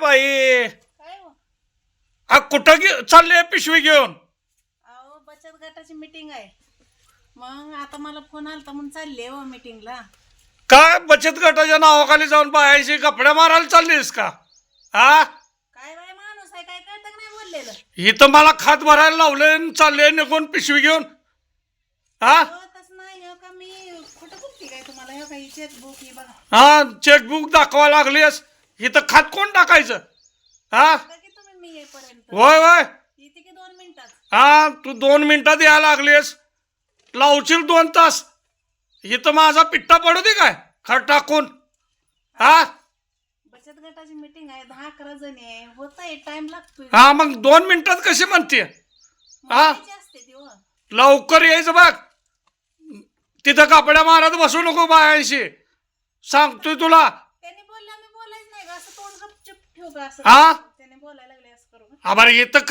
बाई. काय हो? आ कुठं गे चालले पिशवी घेऊन? अहो बचत गटाची मीटिंग आहे. मग आता मला फोन आलता म्हणून चालले हो मीटिंगला काय बचत गटाच्या नावाखाली जाऊन बायांशी कपड्या मारायला चाललीस का? हा काय बाय माणूस आहे काय कळतं का नाही बोललेलं? इथं मला खात भरायला लावले चालले निघून पिशवी घेऊन? हा हो तसं नाही हो का मी खोटं बोलते काय तुम्हाला? हो चेकबुक ही बघा. हा चेकबुक दाखवा लागलीस. इथं खात कोण टाकायचं? हा? बघा की तुम्ही मी येईपर्यंत. होय होय. येते की दोन मिनिटात? हा तू दोन मिनिटात यायला लागलीस लावशील दोन तास. इथं माझा पिट्टा पडू दे काय? खट टाकून. हा? बचत गटाची मीटिंग आहे दहा अकरा जणी आहे. होत आहे टाइम लागतोय. हा मग दोन मिनिटात कशी म्हणते हा? महत्वाची असते ती हो. लवकर यायचं बघ. तिथं कपड्या मारत बसू नको बायांशी. सांगतोय तुला त्यांनी बोलले आम्ही बोलायचं नाही का असं तोंड गपचूप ठेवू का असं हा? त्याने बोलायला लागले असं करू? आभार इथं